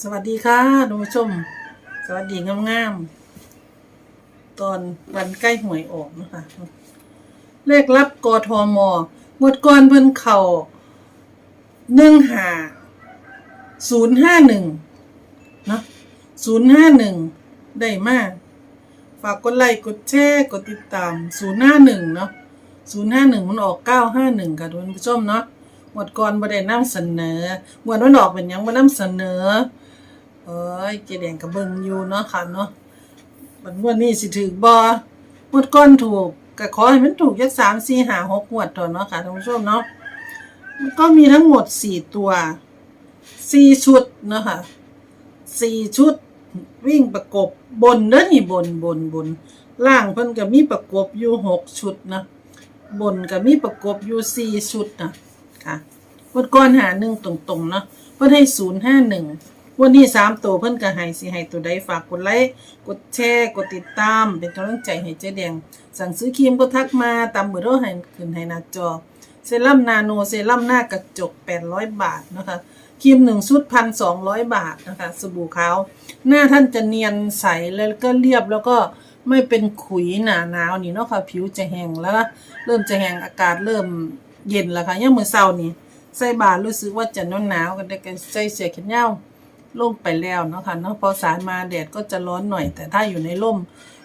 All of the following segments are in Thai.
สวัสดีค่ะท่านผู้ชม สวัสดีงามๆตอนวันใกล้หวยออกนะคะ เลขรับกทมหมดก่อนเพิ่นเข่าหนึ่งหาศูนย์ห้าหนึ่งนะศูนย์ห้าหนึ่งได้มาก ฝากกดไลค์กดแชร์กดติดตามศูนย์ห้าหนึ่งเนาะศูนย์ห้าหนึ่งมันออกเก้าห้าหนึ่งค่ะท่านผู้ชมเนาะหมดก่อนบ่ได้นำเสนอหมวดมันออกเป็นหยังบ่นำเสนอ เอ้ยเจแดงกับเบิงอยู่เนาะค่ะเนาะบัดงวดนี้สิถือบ่งวดก้อนถูกก็ขอให้มันถูกยักสามสี่หาหกงวดเถอเนาะค่ะท่านผู้ชมเนาะมันก็มีทั้งหมดสี่ตัวสี่ชุดเนาะค่ะสี่ชุดวิ่งประกบบนเด้อนี่บนบนบนล่างเพิ่นก็มีประกบอยู่หกชุดนะบนก็มีประกบอยู่สี่ชุดนะค่ะงวดก้อนหาหนึ่งตรงๆเนาะเพิ่นให้ศูนย์ห้าหนึ่ง วันนี้สามตัวเพิ่นก็ให้สิให้ตัวใดฝากกดไลค์กดแชร์กดติดตาม เป็นกำลังใจให้เจ๊แดง สั่งซื้อครีมก็ทักมาตามเบอร์โทรให้ขึ้นให้หน้าจอ เซรั่มนาโนเซรั่มหน้ากระจก 800 บาทนะคะครีมหนึ่งชุดพันสองร้อยบาทนะคะสบู่ขาวหน้าท่านจะเนียนใสแล้วก็เรียบแล้วก็ไม่เป็นขุยหนาหนาวนี่เนาะค่ะผิวจะแห้งแล้วนะเริ่มจะแห้งอากาศเริ่มเย็นแล้วค่ะยังมือเช้านี่ใส่บาตรรู้สึกว่าจะหนาวกันได้กันใส่เสื้อแขนยาว ลงไปแล้วเนาะค่ะเนาะพอสายมาแดดก็จะร้อนหน่อย แต่ถ้าอยู่ในร่ม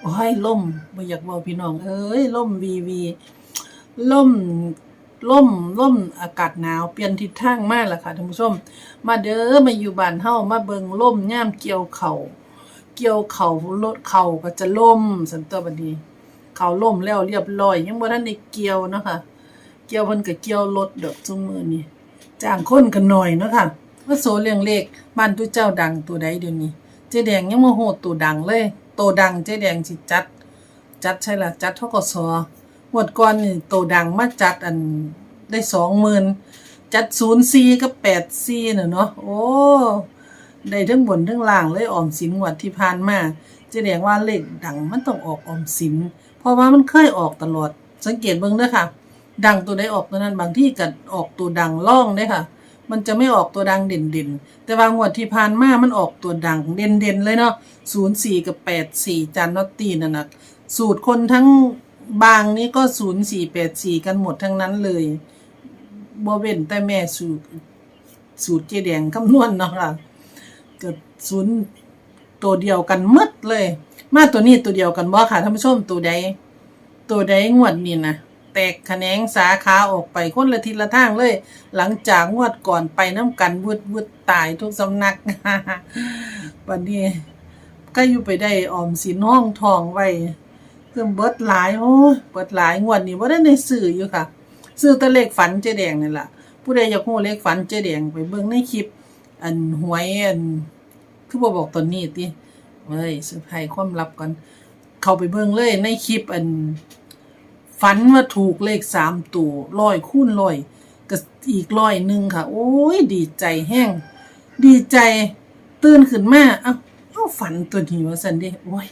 โอ้ยร่มบ่อยากบอกพี่น้องเอ้ยร่มวีวีร่มร่มร่มอากาศหนาวเปลี่ยนทิศทางมากล่ะค่ะท่านผู้ชม มาเด้อมาอยู่บ้านเฮามาเบิงร่มย่ามเกี่ยวเข่าเกี่ยวเข่ารถเข่าก็จะล่มสันตัวบัดนี้เข่าล่มแล้วเรียบร้อย ยังบ่ทันได้เกี่ยวเนาะค่ะเกี่ยวเพิ่นก็เกี่ยวรถดอกซุมือนี้จ้างคนกันหน่อยเนาะค่ะ ว่าโซเลี้ยงเลขบ้านทุเจ้าดังตัวใดเดี๋ยวนี้ เจ๊แดงยังโมโหตัวดังเลยตัวดังเจ๊แดงสิจัด จัดใช่ละจัดเท่ากับซอหมดก่อนนี่ตัวดังมาจัดอันได้สองหมื่นจัดศูนย์ซีกับแปดซีเน่ะเนาะโอ้ได้ทั้งบนทั้งล่างเลยออมสินงวดที่ผ่านมาเจ๊แดงว่าเลขดังมันต้องออกออมสิน เพราะว่ามันเคยออกตลอดสังเกตเบิ่งเด้อค่ะ ดังตัวใดออกตัวนั้นบางที่ก็ออกตัวดังล่องเด้อค่ะ มันจะไม่ออกตัวดังเด่นๆ แต่ว่างวดที่ผ่านมามันออกตัวดังเด่นๆเลยเนาะศูนย์สี่กับแปดสี่จานนอตตีนั่นนะสูตรคนทั้งบางนี้ก็ศูนย์สี่แปดสี่กันหมดทั้งนั้นเลยบ่เว้นแต่แม่สูตรสูตรเจแดงคำนวณเนาะค่ะกิดศูนย์ตัวเดียวกันหมดเลย มาตัวนี้ตัวเดียวกันบ่ค่ะท่านผู้ชมตัวใดตัวใดงวดนี้นะ แตกแขนงสาขาออกไปคนละทิศละทางเลย หลังจากงวดก่อนไปน้ำกันวืดวืดตายทุกสำนักวันนี้ก็อยู่ไปได้ออมสินห้องทองไว้เพิ่มเบิดหลายโอ้เบิดหลายงวดนี้ว่าได้ในสื่ออยู่ค่ะซื้อตะเลขฝันเจ๊แดงนี่แหละผู้ใดอยากรู้เลขฝันเจ๊แดงไปเบิ่งในคลิป อันหวยอันคือบ่บอกตอนนี้ติเอ้ยสืบให้ความลับก่อน เข้าไปเบิ่งเลยในคลิปอัน ฝันว่าถูกเลขสามตัวร้อยคูณร้อยก็อีกร้อยหนึ่งค่ะ โอ้ย ดีใจแห้ง ดีใจตื่นขึ้นมาเอ้าเอ้าฝันตัวนี้ว่าสันเด้โอ้ย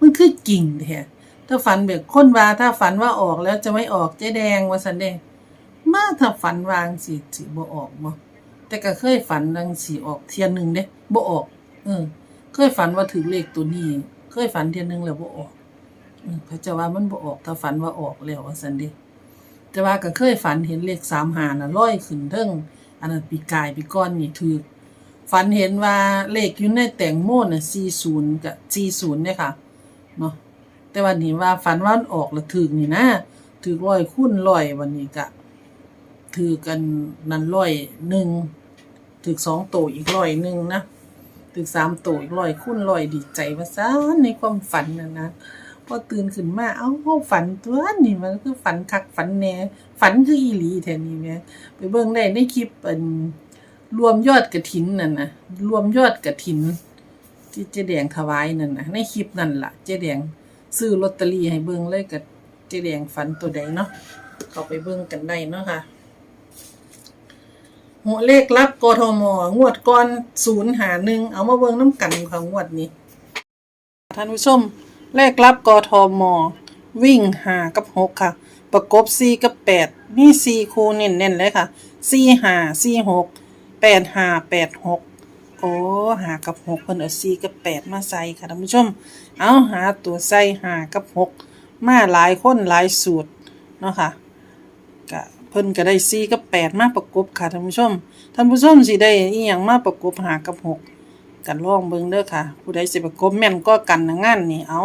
มันคือกิ่งแท้ถ้าฝันแบบค้นว่าถ้าฝันว่าออกแล้วจะไม่ออกเจ๊แดงว่าสันเด้มาถ้าฝันวางสิสิบ่ออกบ่แต่ก็เคยฝันดังสิออกเทียนหนึ่งเด้บ่ออก เออ เคยฝันว่าถือเลขตัวนี้ เคยฝันเทียนหนึ่งแล้วบ่ออก อืมเขาว่ามันบ่ออกถ้าฝันว่าออกแล้วว่าซั่นเด้แต่ว่าก็เคยฝันเห็นเลข3หาน่ะลอยขึ้นเทิงอันนั้นปีกายปีก่อนนี่ถูกฝันเห็นว่าเลขอยู่ในแตงโมน่ะ40กับ40เนี่ยค่ะเนาะแต่วันนี้ว่าฝันว่ามันออกแล้วถูกนี่นะถูกร้อยคูณร้อยวันนี้ก็ถูกกันนั่นร้อยหนึ่งถูกสองโตวอีกร้อยหนึ่งนะถูกสามโตวอีกร้อยคูณร้อยดีใจว่าซะในความฝันนะนะ พอตื่นขึ้นมา เอ้าเฮาฝันตัวนี่มันคือฝันคักฝันแน่ฝันคืออีหลีแท้นี่แม่ไปเบิ่งได้ในคลิปอันรวมยอดกฐินนั่นนะรวมยอดกฐิน ที่เจแดงถวายนั่นนะในคลิปนั่นล่ะ เจแดงซื้อลอตเตอรี่ให้เบิ่งเลยกับเจแดงฝันตัวใดเนาะเข้าไปเบิ่งกันได้เนาะค่ะหัวเลขลับกทมงวดก่อน051เอามาเบิ่งน้ำกันค่ะงวดนี้ท่านผู้ชม เลขลับกทม วิ่งหากับหกค่ะ ประกบสี่กับแปดนี่สี่คู่เน้นๆเลยค่ะสี่หาสี่หกแปดหาแปดหกขอ้หากับหกเพิ่นเอาสี่กับแปดมาใส่ค่ะท่านผู้ชม เอาหาตัวใส่หากับหกมาหลายคนหลายสูตรเนาะค่ะก็เพิ่นก็ได้สี่กับแปดมาประกบค่ะท่านผู้ชมท่านผู้ชมสิได้อีหยังมาประกบหากับหก กันลองเบิ่งเด้อค่ะ ผู้ใดสิประกบแม่นก็กันนะงานนี่เอา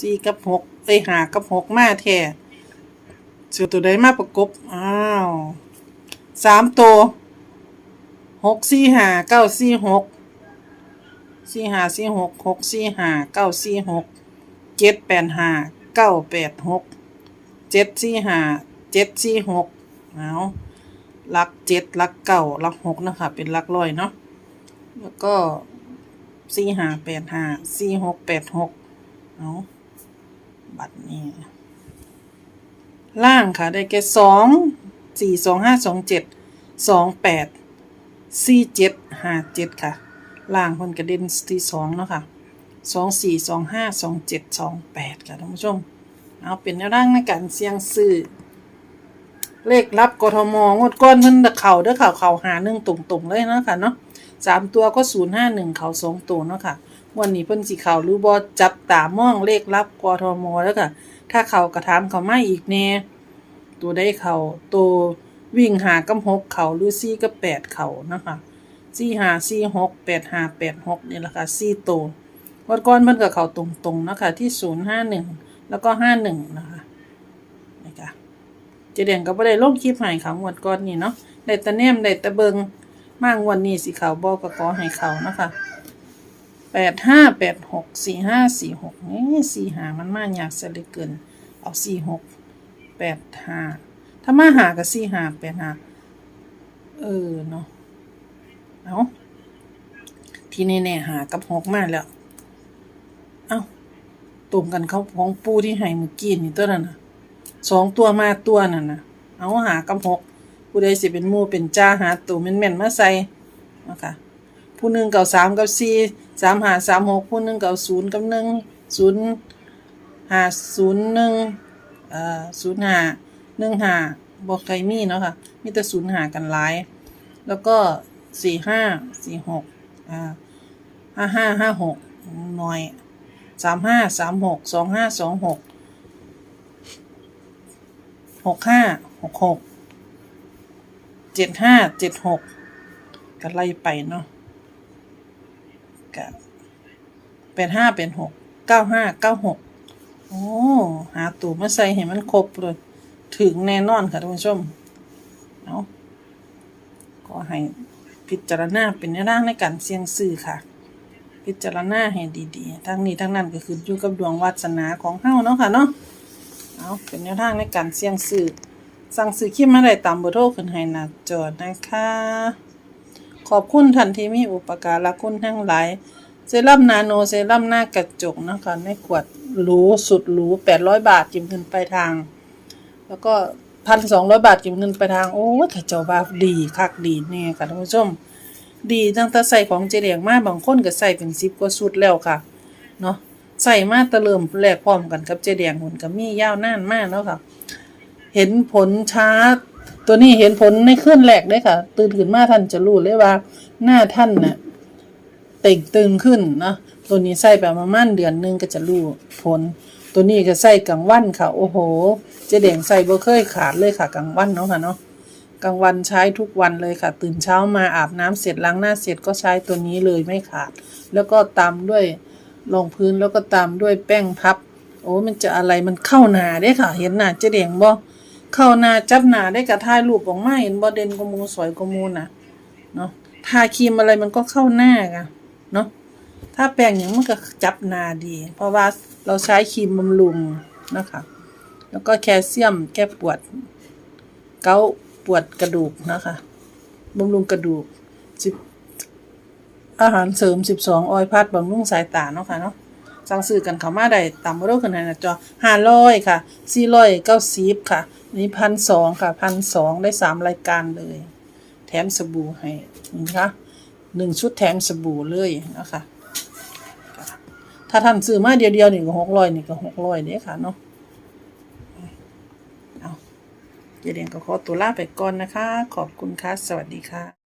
สี่กับหกเอ้ยหากับหกมาแท้สิเอตัวใดมาประกบอ้าวสามตัวหกสี่ห้าเก้าสี่หกสี่ห้าสี่หกหกสี่ห้าเก้าสี่หกเจ็ดแปดห้าเก้าแปดหกเจ็ดสี่ห้าเจ็ดสี่หกเอาลักเจ็ดลักเก้าลักหกนะคะเป็นลักร้อยเนาะ แล้วก็สี่ห้าแปดห้าสี่หกแปดหกเอาบัตรนี้ ล่างค่ะ ได้แก่สองสี่สองห้าสองเจ็ดสองแปดสี่เจ็ดห้าเจ็ดค่ะ ล่างคนกระเด็นที่สองเนาะค่ะสองสี่สองห้าสองเจ็ดสองแปดค่ะท่านผู้ชม เอาเป็นแนวร่างในการเสี่ยงซื้อเลขรับกทมงดก้อนเพิ่นตะเข่าเด้อข่าเข่าหาหนึ่งตรงๆเลยเนาะค่ะเนาะ สามตัวก็ศูนย์ห้าหนึ่งเข่าสองตัวเนาะค่ะวันนี้เพิ่นสิเข่าหรือบอจับตามองเลขรับกทมแล้วค่ะ ถ้าเข่ากระถามเขาไม่อีกแน่ตัวได้เข่าตัววิ่งหากำหกเข่าหรือซี่กับแปดเข่านะคะสี่หาสี่หกแปดหาแปดหกนี่แหละค่ะสี่ตัววัดก้อนเพิ่นกับเขาตรงๆนะคะที่ศูนย์ห้าหนึ่งแล้วก็ห้าหนึ่งนะคะนี่ค่ะเจเด่นก็บ่ได้ลงคลิปให้ค่ะงวดก้อนนี่เนาะได้ตะแนมได้ตะเบิง มางวันนี้สิเขาบอกก็ขอให้เขานะคะแปดห้าแปดหกสี่ห้าสี่หกนี่สี่หามันมากอยากเสียเหลือเกิน เอาสี่หกแปดห้าถ้ามาหากับสี่ห้าแปดห้าเออเนาะเอาที่แน่ๆหากับหกมากแล้วเอาตรงกันเขาของปูที่ให้เมื่อกี้นี่ตัวนั้นน่ะสองตัวมาตัวนั่นนะเอาหากับหก ผู้ใดสิเป็นหมู่เป็นจ้าหาตัวแม่นๆมาใส่นะคะผู้หนึ่งเก่าสามกับสี่สามหาสามหกผู้หนึ่งเก่าศูนย์กับหนึ่งศูนย์หาศูนย์หนึ่งเอ่อศูนย์หาหนึ่งหาบอกใครมีเนาะค่ะมีแต่ศูนย์หากันหลาย แล้วก็สี่ห้าสี่หกอ่าห้าห้าห้าหกหน่อยสามห้าสามหกสองห้าสองหกหกห้าหกหก เจ็ดห้าเจ็ดหกก็ไล่ไปเนาะก็แปดห้าเป็นหกเก้าห้าเก้าหกโอ้หาตัวมาใส่ให้มันครบเลย ถึงแน่นอนค่ะท่านผู้ชมเอาก็ให้พิจารณาเป็นแนวทางในการเสี่ยงซื้อค่ะ พิจารณาให้ดีๆ ทั้งนี้ทั้งนั้นก็คืออยู่กับดวงวาสนาของเฮาเนาะค่ะเนาะเอาเป็นแนวทางในการเสี่ยงซื้อ สั่งซื้อคลิปมาได้ตามเบอร์โทรขึ้นให้หน้าจอนะคะ ขอบคุณท่านที่มีอุปการะคุณทั้งหลายเซรั่มนาโนเซรั่มหน้ากระจกนะคะในขวดหรูสุดหรู800บาทจิ้มขึ้นไปทาง แล้วก็พันสองร้อยบาทจิ้มเงินไปทาง โอ้ถ้าเจ้าว่าดีคักดีแน่ค่ะท่านผู้ชม ดีตั้งแต่ใส่ของเจเดียงมาบางคนก็ใส่เป็นสิบกว่าชุดแล้วค่ะเนาะใส่มาตะเริ่มแรกพร้อมกันกับเจเดียงหุ่นก็มียาวนานมากแล้วค่ะ เห็นผลช้า ตัวนี้เห็นผลในเคลื่อนแรกเลยค่ะ ตื่นขึ้นมาท่านจะรู้เลยว่า หน้าท่านน่ะเต่งตึงขึ้นนะตัวนี้ใส่ไปประมาณเดือนหนึงก็จะรู้ผล ตัวนี้ก็ใส่กลางวันค่ะ โอ้โหเจ๊แดงใส่บ่เคยขาดเลยค่ะกลางวันเนาะค่ะเนาะกลางวันใช้ทุกวันเลยค่ะ ตื่นเช้ามาอาบน้ำเสร็จล้างหน้าเสร็จก็ใช้ตัวนี้เลยไม่ขาด แล้วก็ตามด้วยรองพื้นแล้วก็ตามด้วยแป้งพับ โอ้มันจะอะไรมันเข้าหนาได้ค่ะ เห็นหน้าเจ๊แดงบ่ เข้าหน้าจับหน้าได้กระถ่ายรูปออกมาเห็นบ่เด่นกว่ามูสวยกว่ามูน่ะเนาะทาครีมอะไรมันก็เข้าหน้าค่ะเนาะถ้าแปรงอย่างมันก็จับหนาดี เพราะว่าเราใช้ครีมบำรุงนะคะแล้วก็แคลเซียมแก้ปวด เกาปวดกระดูกนะคะบำรุงกระดูกสิบอาหารเสริมสิบสองออยพัดบำรุงสายตาเนาะค่ะเนาะสั่งซื้อกันเขามาได้ตามมาโรขึ้นในหน้าจอห้าร้อยค่ะสี่ร้อยเก้าสิบค่ะ นี่พันสองค่ะพันสองได้สามรายการเลย แถมสบู่ให้นะคะหนึ่งชุดแถมสบู่เลยนะคะถ้าท่านซื้อมาเดียวๆนี่ก็หกร้อยนี่ก็หกร้อยเด้ค่ะเนาะเอาเจเรียงก็ขอตัวลาไปก่อนนะคะ ขอบคุณค่ะ สวัสดีค่ะ